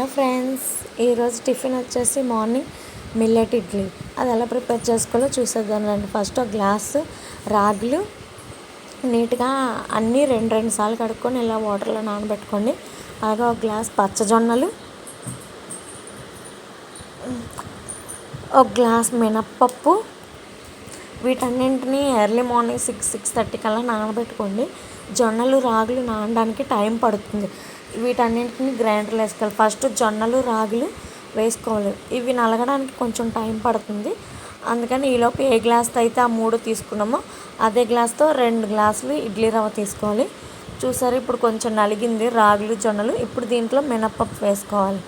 Hello friends ఈరోజు tiffin వచ్చేసి morning millet idli. అది ఎలా ప్రిపేర్ చేసుకోవాలో చూసేద్దాం రండి. ఫస్ట్ ఒక గ్లాస్ రాగులు నీట్గా అన్నీ రెండు రెండు సార్లు కడుక్కొని ఇలా వాటర్లో నానబెట్టుకోండి. అలాగే ఒక గ్లాస్ పచ్చజొన్నలు ఒక గ్లాస్ మినప్పప్పు వీటన్నింటినీ early morning six six thirty కల్లా నానబెట్టుకోండి. జొన్నలు రాగులు నానడానికి టైం పడుతుంది. వీటన్నింటిని గ్రైండర్లో వేసుకోవాలి. ఫస్ట్ జొన్నలు రాగులు వేసుకోవాలి. ఇవి నలగడానికి కొంచెం టైం పడుతుంది. అందుకని ఈలోపు ఏ గ్లాస్తో అయితే ఆ మూడు తీసుకున్నామో అదే గ్లాస్తో రెండు గ్లాసులు ఇడ్లీ రవ్వ తీసుకోవాలి. చూసారు ఇప్పుడు కొంచెం నలిగింది రాగులు జొన్నలు. ఇప్పుడు దీంట్లో మినప్పప్పు వేసుకోవాలి.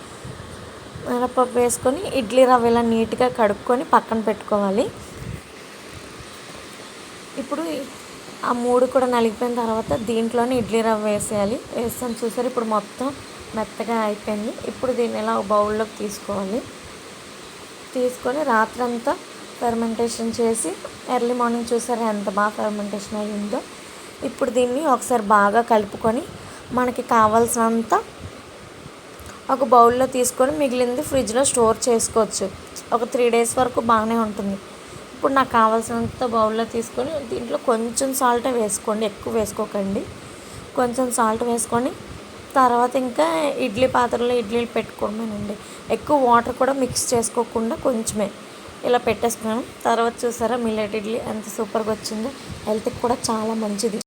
మినప్పప్పు వేసుకొని ఇడ్లీ రవ్వ ఇలా నీట్గా కడుక్కొని పక్కన పెట్టుకోవాలి. ఇప్పుడు ఆ మూడు కూడా నలిగిపోయిన తర్వాత దీంట్లోనే ఇడ్లీ రవ్వ వేసేయాలి. వేస్తాను చూసారు? ఇప్పుడు మొత్తం మెత్తగా అయిపోయింది. ఇప్పుడు దీన్ని ఇలా బౌల్లోకి తీసుకోవాలి. తీసుకొని రాత్రంతా ఫెర్మెంటేషన్ చేసి ఎర్లీ మార్నింగ్ చూసారా ఎంత బాగా ఫెర్మెంటేషన్ అయ్యిందో? ఇప్పుడు దీన్ని ఒకసారి బాగా కలుపుకొని మనకి కావాల్సినంత ఒక బౌల్లో తీసుకొని మిగిలింది ఫ్రిడ్జ్లో స్టోర్ చేసుకోవచ్చు. ఒక త్రీ డేస్ వరకు బాగానే ఉంటుంది. ఇప్పుడు నాకు కావాల్సినంత బౌల్లో తీసుకొని దీంట్లో కొంచెం సాల్ట్ వేసుకోండి ఎక్కువ వేసుకోకండి. కొంచెం సాల్ట్ వేసుకొని తర్వాత ఇంకా ఇడ్లీ పాత్రలో ఇడ్లీలు పెట్టుకోమేనండి. ఎక్కువ వాటర్ కూడా మిక్స్ చేసుకోకుండా కొంచెమే ఇలా పెట్టేసుకున్నాను. తర్వాత చూసారా మిల్లెట్ ఇడ్లీ ఎంత సూపర్గా వచ్చిందో. హెల్త్కి కూడా చాలా మంచిది.